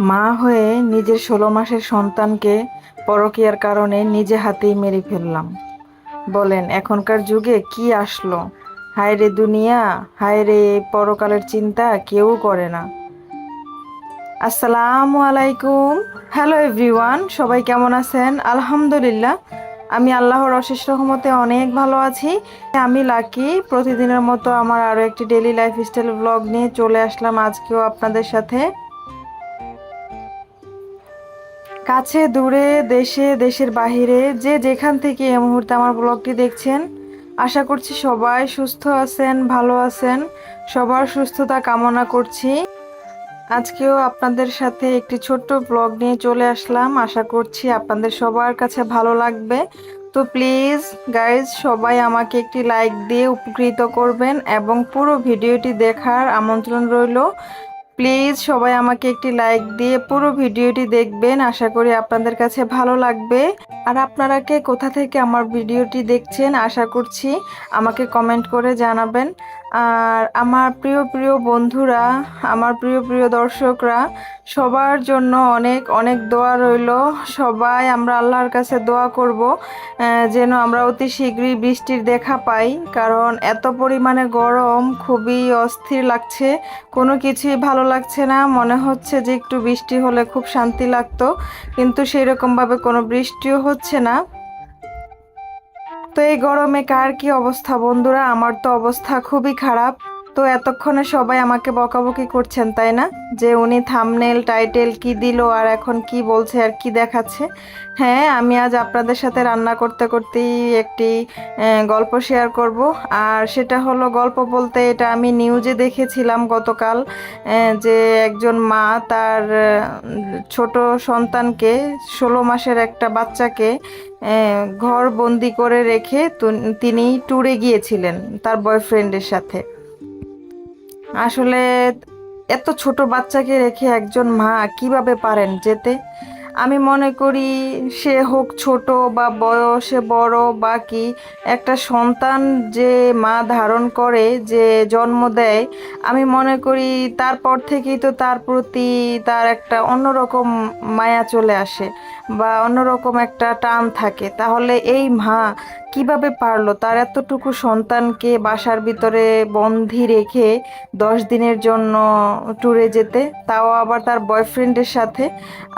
মা হয়ে নিজের ষোলো মাসের সন্তানকে পরকিয়ার কারণে নিজে হাতেই মেরে ফেললাম। বলেন, এখনকার যুগে কি আসলো? হায় রে দুনিয়া, হায় রে পরকালের চিন্তা, কেউ করে না। আসসালামু আলাইকুম। হ্যালো এভরিওয়ান, সবাই কেমন আছেন? আলহামদুলিল্লাহ, আমি আল্লাহর অশেষ রহমতে অনেক ভালো আছি। আমি লাকি, প্রতিদিনের মতো আমার আরও একটি ডেলি লাইফস্টাইল ব্লগ নিয়ে চলে আসলাম আজকেও আপনাদের সাথে। কাছে, দূরে, দেশে, দেশের বাহিরে, যে যেখান থেকে এই মুহূর্তে আমার ব্লগটি দেখছেন, আশা করছি সবাই সুস্থ আছেন, ভালো আছেন, সবার সুস্থতা কামনা করছি। আজকেও আপনাদের সাথে একটি ছোট্ট ব্লগ নিয়ে চলে আসলাম। আশা করছি আপনাদের সবার কাছে ভালো লাগবে। তো প্লিজ গাইজ সবাই আমাকে একটি লাইক দিয়ে উপকৃত করবেন এবং পুরো ভিডিওটি দেখার আমন্ত্রণ রইল। প্লিজ সবাই আমাকে একটি লাইক দিয়ে পুরো ভিডিওটি দেখবেন। আশা করি আপনাদের কাছে ভালো লাগবে। আর আপনারা কে কোথা থেকে আমার ভিডিওটি দেখছেন, আশা করছি আমাকে কমেন্ট করে জানাবেন। আর আমার প্রিয় প্রিয় বন্ধুরা, আমার প্রিয় প্রিয় দর্শকরা, সবার জন্য অনেক অনেক দোয়া রইল। সবাই আমরা আল্লাহর কাছে দোয়া করব যেন আমরা অতি শীঘ্রই বৃষ্টির দেখা পাই, কারণ এত পরিমাণে গরম খুবই অস্থির লাগছে। কোনো কিছুই ভালো লাগছে না, মনে হচ্ছে যে একটু বৃষ্টি হলে খুব শান্তি লাগতো, কিন্তু সেই রকমভাবে কোনো বৃষ্টিও হচ্ছে না। তো এই গরমে কার কি অবস্থা বন্ধুরা? আমার তো অবস্থা খুবই খারাপ। তো এতক্ষণে সবাই আমাকে বকাবকি করছেন, তাই না? যে উনি থামনেল, টাইটেল কি দিল আর এখন কি বলছে আর কি দেখাচ্ছে। হ্যাঁ আমি আজ আপনাদের সাথে রান্না করতে করতেই একটি গল্প শেয়ার করব। আর সেটা হলো গল্প বলতে এটা আমি নিউজে দেখেছিলাম গতকাল যে একজন মা তার ছোট সন্তানকে, ষোলো মাসের একটা বাচ্চাকে ঘর বন্দি করে রেখে তিনি ট্যুরে গিয়েছিলেন তার বয়ফ্রেন্ডের সাথে। আসলে এত ছোট বাচ্চাকে রেখে একজন মা কীভাবে পারেন যেতে? আমি মনে করি সে হোক ছোট বা বয়সে বড় বা কি, একটা সন্তান যে মা ধারণ করে, যে জন্ম দেয়, আমি মনে করি তারপর থেকেই তো তার প্রতি তার একটা অন্যরকম মায়া চলে আসে বা অন্যরকম একটা টান থাকে। তাহলে এই মা কীভাবে পারল? তার এতটুকু সন্তানকে বাসার ভিতরে বন্দি রেখে দশ দিনের জন্য ট্যুরে যেতে, তাও আবার তার বয়ফ্রেন্ডের সাথে?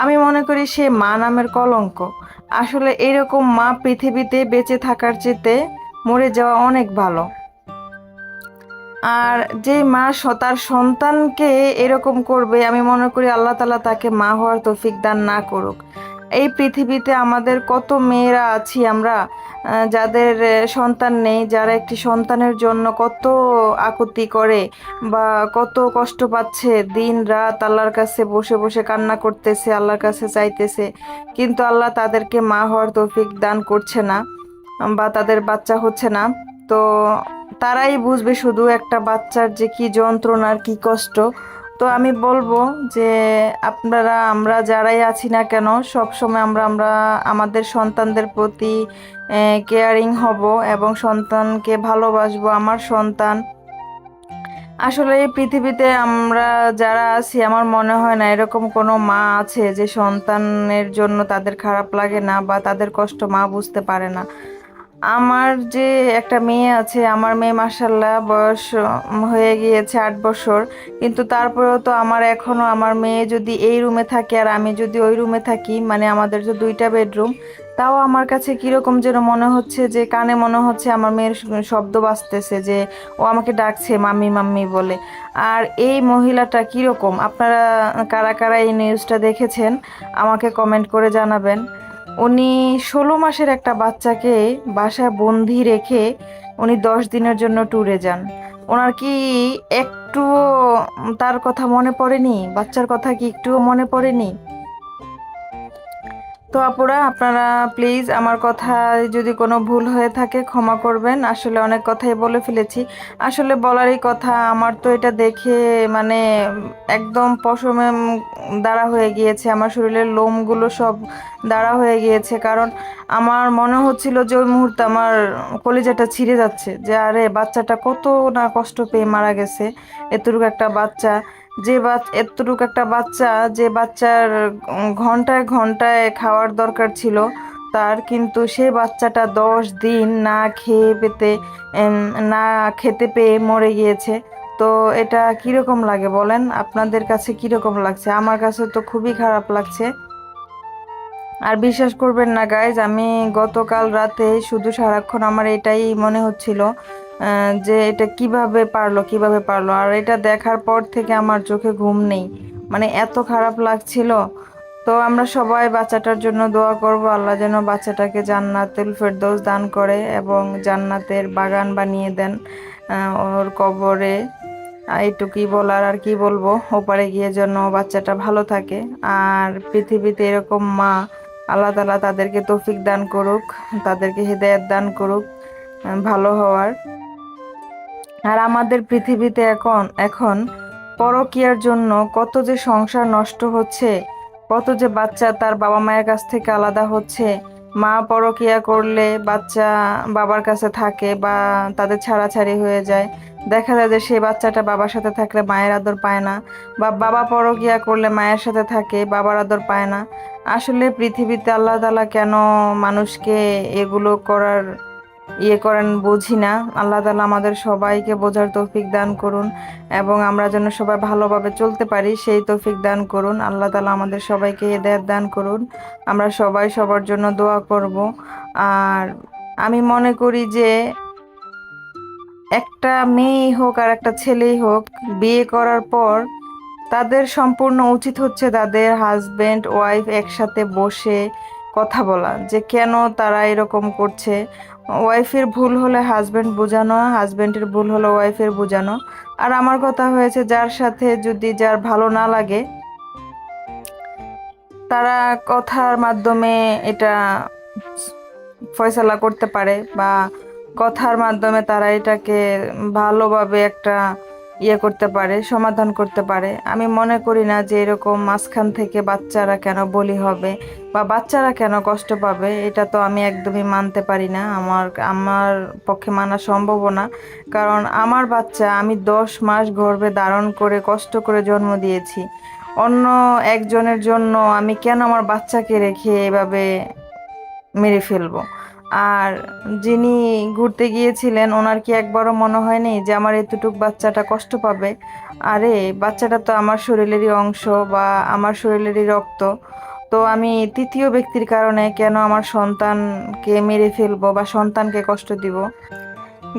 আমি মনে করি সে মা নামের কলঙ্ক। আসলে এরকম মা পৃথিবীতে বেঁচে থাকার চেতে মরে যাওয়া অনেক ভালো। আর যে মা তার সন্তানকে এরকম করবে, আমি মনে করি আল্লাহ তালা তাকে মা হওয়ার তৌফিক দান না করুক। এই পৃথিবীতে আমাদের কত মেয়েরা আছি আমরা যাদের সন্তান নেই, যারা একটি সন্তানের জন্য কত আকুতি করে বা কত কষ্ট পাচ্ছে, দিন রাত আল্লাহর কাছে বসে বসে কান্না করতেছে, আল্লাহর কাছে চাইতেছে, কিন্তু আল্লাহ তাদেরকে মা হওয়ার তৌফিক দান করছে না বা তাদের বাচ্চা হচ্ছে না। তো তারাই বুঝবে শুধু একটা বাচ্চার যে কি যন্ত্রণার কি কষ্ট। তো আমি বলব যে আপনারা, আমরা যারাই আছি না কেন সব সময় আমরা আমরা আমাদের সন্তানদের প্রতি কেয়ারিং হব এবং সন্তানকে ভালোবাসবো, আমার সন্তান। আসলে এই পৃথিবীতে আমরা যারা আছি, আমার মনে হয় না এরকম কোনো মা আছে যে সন্তানের জন্য তাদের খারাপ লাগে না বা তাদের কষ্ট মা বুঝতে পারে না। আমার যে একটা মেয়ে আছে, আমার মেয়ে মাসাল্লাহ বয়স হয়ে গিয়েছে আট বছর। কিন্তু তারপরেও তো আমার এখনও আমার মেয়ে যদি এই রুমে থাকে আর আমি যদি ওই রুমে থাকি মানে আমাদের যে দুইটা বেডরুম, তাও আমার কাছে কীরকম যেন মনে হচ্ছে যে, কানে মনে হচ্ছে আমার মেয়ের শব্দ বাজতেছে যে, ও আমাকে ডাকছে মাম্মি মাম্মি বলে। আর এই মহিলাটা কীরকম? আপনারা কারা কারা এই নিউজটা দেখেছেন, আমাকে কমেন্ট করে জানাবেন। উনি ষোলো মাসের একটা বাচ্চাকে বাসায় বন্দি রেখে উনি দশ দিনের জন্য ট্যুরে যান। ওনার কি একটুও তার কথা মনে পড়েনি? বাচ্চার কথা কি একটুও মনে পড়েনি? তো আপুরা, আপনারা প্লিজ আমার কথা যদি কোনো ভুল হয়ে থাকে ক্ষমা করবেন। আসলে অনেক কথাই বলে ফেলেছি। আসলে বলারই কথা, আমার তো এটা দেখে মানে একদম পশমে দাঁড়া হয়ে গিয়েছে। আমার শরীরের লোমগুলো সব দাঁড়া হয়ে গিয়েছে। কারণ আমার মনে হচ্ছিল যে ওই মুহূর্তে আমার কলিজাটা ছিঁড়ে যাচ্ছে। যে আরে, বাচ্চাটা কত না কষ্ট পেয়ে মারা গেছে। এতটুকু একটা বাচ্চা। যে বাচ্চা এতটুকু একটা বাচ্চা, যে বাচ্চার ঘন্টায় ঘন্টায় খাওয়ার দরকার ছিল, তার কিন্তু সে বাচ্চাটা দশ দিন না খেয়ে পেতে না খেতে পেয়ে মরে গিয়েছে। তো এটা কীরকম লাগে বলেন? আপনাদের কাছে কীরকম লাগছে? আমার কাছে তো খুবই খারাপ লাগছে। আর বিশ্বাস করবেন না গাইজ আমি গতকাল রাতে শুধু সারাক্ষণ আমার এটাই মনে হচ্ছিল যে এটা কীভাবে পারল কীভাবে পারল। আর এটা দেখার পর থেকে আমার চোখে ঘুম নেই। মানে এত খারাপ লাগছিল। তো আমরা সবাই বাচ্চাটার জন্য দোয়া করব, আল্লাহ যেন বাচ্চাটাকে জান্নাতুল ফেরদৌস দান করে এবং জান্নাতের বাগান বানিয়ে দেন। ওর কবরে। এইটুকুই বলার আর কি বলব। ওপারে গিয়ে যেন বাচ্চাটা ভালো থাকে। আর পৃথিবীতে এরকম মা, আল্লাহ তালা তাদেরকে তৌফিক দান করুক, তাদেরকে হৃদায়ত দান করুক। ভালো হওয়ার। আর আমাদের পৃথিবীতে এখন এখন পরকীয়ার জন্য কত যে সংসার নষ্ট হচ্ছে, কত যে বাচ্চা তার বাবা মায়ের কাছ থেকে আলাদা হচ্ছে, মা পরকীয়া করলে বাচ্চা বাবার কাছে থাকে বা তাদের ছাড়াছাড়ি হয়ে যায়। দেখা যায় যে সেই বাচ্চাটা বাবার সাথে থাকলে মায়ের আদর পায় না বা বাবা পরকীয়া করলে মায়ের সাথে থাকে, বাবার আদর পায় না। আসলে পৃথিবীতে আল্লাহ তাআলা কেন মানুষকে এগুলো করার ইয়ে করেন, বুঝি না। আল্লাহ তালা আমাদের সবাইকে বোঝার তৌফিক দান করুন এবং আমরা যেন সবাই ভালোভাবে চলতে পারি, সেই তৌফিক দান করুন। আল্লাহ তালা আমাদের সবাইকে হেদায়ত দান করুন। আমরা সবাই সবার জন্য দোয়া করব। আর আমি মনে করি যে একটা মেয়েই হোক আর একটা ছেলেই হোক, বিয়ে করার পর তাদের সম্পূর্ণ উচিত হচ্ছে তাদের হাজব্যান্ড ওয়াইফ একসাথে বসে কথা বলা, যে কেন তারা এরকম করছে। ওয়াইফের ভুল হলে হাজব্যান্ড বোঝানো হাজব্যান্ডের ভুল হলে ওয়াইফের বোঝানো। আর আমার কথা হয়েছে যার সাথে যদি যার ভালো না লাগে, তারা কথার মাধ্যমে এটা ফয়সালা করতে পারে বা কথার মাধ্যমে তারা এটাকে ভালোভাবে একটা ইয়ে করতে পারে, সমাধান করতে পারে। আমি মনে করি না যে এরকম মাঝখান থেকে বাচ্চারা কেন বলি হবে বা বাচ্চারা কেন কষ্ট পাবে, এটা তো আমি একদমই মানতে পারি না। আমার আমার পক্ষে মানা সম্ভব না। কারণ আমার বাচ্চা, আমি দশ মাস গর্ভে ধারণ করে কষ্ট করে জন্ম দিয়েছি। অন্য একজনের জন্য আমি কেন আমার বাচ্চাকে রেখে এভাবে মেরে ফেলব? আর যিনি ঘুরতে গিয়েছিলেন, ওনার কি একবারও মনে হয়নি যে আমার এতটুক বাচ্চাটা কষ্ট পাবে? আরে, বাচ্চাটা তো আমার শরীরেরই অংশ বা আমার শরীরেরই রক্ত। তো আমি তৃতীয় ব্যক্তির কারণে কেন আমার সন্তানকে মেরে ফেলব বা সন্তানকে কষ্ট দিব?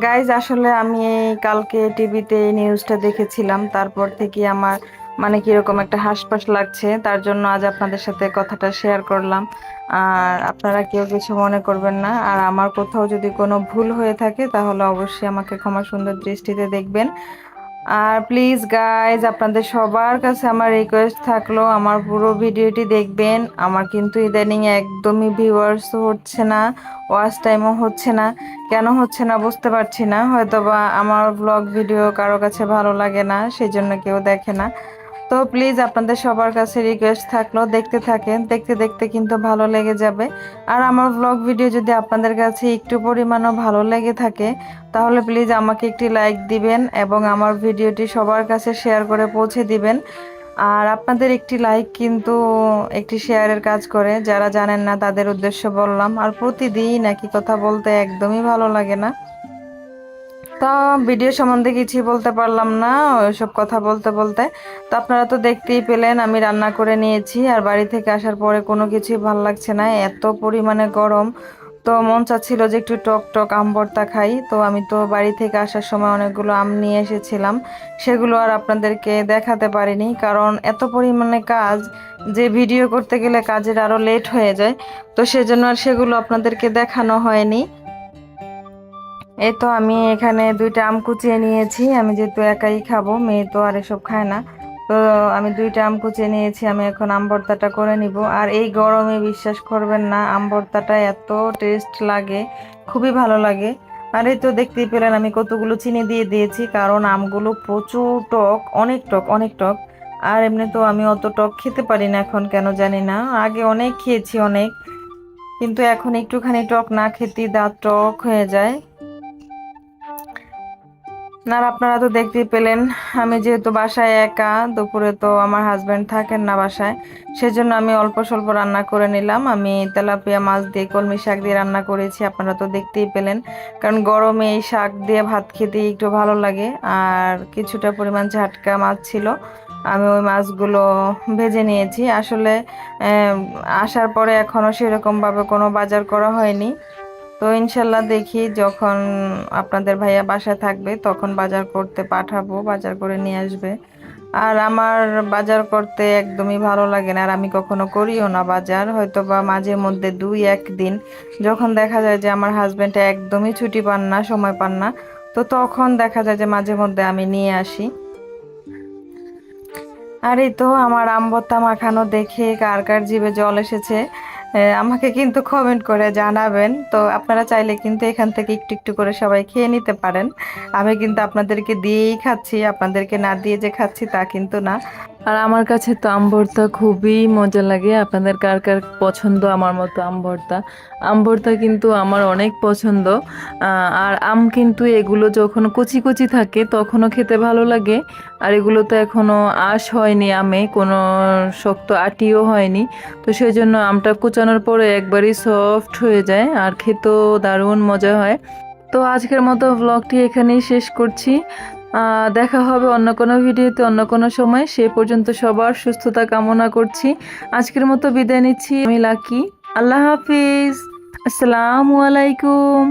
গাইজ, আসলে আমি কালকে টিভিতে নিউজটা দেখেছিলাম। তারপর থেকে আমার মানে কীরকম একটা হাসপাস লাগছে, তার জন্য আজ আপনাদের সাথে কথাটা শেয়ার করলাম। আর আপনারা কেউ কিছু মনে করবেন না, আর আমার কোথাও যদি কোনো ভুল হয়ে থাকে, তাহলে অবশ্যই আমাকে ক্ষমা সুন্দর দৃষ্টিতে দেখবেন। আর প্লিজ গাইজ আপনাদের সবার কাছে আমার রিকোয়েস্ট থাকল, আমার পুরো ভিডিওটি দেখবেন। আমার কিন্তু ইদানিং একদমই ভিউয়ার্স হচ্ছে না ওয়াচ টাইমও হচ্ছে না। কেন হচ্ছে না বুঝতে পারছি না, হয়তোবা আমার ব্লগ ভিডিও কারও কাছে ভালো লাগে না সেই জন্য কেউ দেখে না। তো প্লিজ আপনাদের সবার কাছে রিকোয়েস্ট থাকল, দেখতে থাকেন। দেখতে দেখতে কিন্তু ভালো লেগে যাবে। আর আমার ব্লগ ভিডিও যদি আপনাদের কাছে একটু পরিমাণও ভালো লেগে থাকে, তাহলে প্লিজ আমাকে একটি লাইক দিবেন এবং আমার ভিডিওটি সবার কাছে শেয়ার করে পৌঁছে দিবেন। আর আপনাদের একটি লাইক কিন্তু একটি শেয়ারের কাজ করে। যারা জানেন না, তাদের উদ্দেশ্য বললাম, আর প্রতিদিন একই কথা বলতে একদমই ভালো লাগে না। তা ভিডিও সম্বন্ধে কিছুই বলতে পারলাম না, ওইসব কথা বলতে বলতে। তো আপনারা তো দেখতেই পেলেন, আমি রান্না করে নিয়েছি, আর বাড়ি থেকে আসার পরে কোনো কিছুই ভালো লাগছে না, এত পরিমাণে গরম। তো মন চাচ্ছিল যে একটু টক টক আম ভর্তা খাই, তো আমি তো বাড়ি থেকে আসার সময় অনেকগুলো আম নিয়ে এসেছিলাম। সেগুলো আর আপনাদেরকে দেখাতে পারিনি, কারণ এত পরিমাণে কাজ যে ভিডিও করতে গেলে কাজের আরও লেট হয়ে যায়। তো সেজন্য আর সেগুলো আপনাদেরকে দেখানো হয়নি। এই তো আমি এখানে দুইটা আম কুচিয়ে নিয়েছি। আমি যেহেতু একাই খাব, মেয়ে তো আর এসব খায় না। তো আমি দুইটা আম কুচিয়ে নিয়েছি, আমি এখন আম ভর্তাটা করে নিব। আর এই গরমে বিশ্বাস করবেন না, আম ভর্তাটা এত টেস্ট লাগে, খুবই ভালো লাগে। আর এই তো দেখতেই পেলেন আমি কতগুলো চিনি দিয়ে দিয়েছি, কারণ আমগুলো প্রচুর টক, অনেক টক অনেক টক। আর এমনি তো আমি অত টক খেতে পারি না এখন, কেন জানি না। আগে অনেক খেয়েছি অনেক, কিন্তু এখন একটুখানি টক না খেতে দাঁত টক হয়ে যায়। আর আপনারা তো দেখতেই পেলেন, আমি যেহেতু বাসায় একা, দুপুরে তো আমার হাজব্যান্ড থাকেন না বাসায়, সেজন্য আমি অল্প স্বল্প রান্না করে নিলাম। আমি তেলাপিয়া মাছ দিয়ে, কলমি শাক দিয়ে রান্না করেছি, আপনারা তো দেখতেই পেলেন। কারণ গরমে এই শাক দিয়ে ভাত খেতে একটু ভালো লাগে, আর কিছুটা পরিমাণ ঝাটকা মাছ ছিল, আমি ওই মাছগুলো ভেজে নিয়েছি। আসলে আসার পরে এখনও সেরকমভাবে কোনো বাজার করা হয়নি। তো ইনশাল্লাহ দেখি যখন আপনাদের ভাইয়া বাসায় থাকবে, তখন বাজার করতে পাঠাবো, বাজার করে নিয়ে আসবে। আর আমার বাজার করতে একদমই ভালো লাগে না, আর আমি কখনো করিও না বাজার। হয়তো বা মাঝে মধ্যে দুই একদিন যখন দেখা যায় যে আমার হাজবেন্ড একদমই ছুটি পান না, সময় পান না, তো তখন দেখা যায় যে মাঝে মধ্যে আমি নিয়ে আসি। আর এই তো আমার আম ভর্তা মাখানো দেখে কার কার জীবে জল এসেছে। আমাকে কিন্তু কমেন্ট করে জানাবেন। তো আপনারা চাইলে কিন্তু এখান থেকে একটু একটু করে সবাই খেয়ে নিতে পারেন। আমি কিন্তু আপনাদেরকে দিয়েই খাচ্ছি, আপনাদেরকে না দিয়ে যে খাচ্ছি তা কিন্তু না। আর আমার কাছে তো আম ভর্তা খুবই মজা লাগে। আপনাদের কার কার পছন্দ আমার মতো আম ভর্তা? ভর্তা কিন্তু আমার অনেক পছন্দ। আর আম কিন্তু এগুলো যখন কচি কুচি থাকে তখনও খেতে ভালো লাগে। আর এগুলো তো এখনও আঁশ হয়নি আমে, কোনো শক্ত আটিও হয়নি। তো সেই জন্য আমটা কুচানোর পরে একবারই সফট হয়ে যায়, আর খেতেও দারুণ মজা হয়। তো আজকের মতো ব্লগটি এখানেই শেষ করছি। দেখা হবে অন্য কোনো ভিডিওতে, অন্য কোনো সময়। সে পর্যন্ত সবার সুস্থতা কামনা করছি। আজকের মতো বিদায় নিচ্ছি, আমি লাকি। আল্লাহ হাফিজ। আসসালামু আলাইকুম।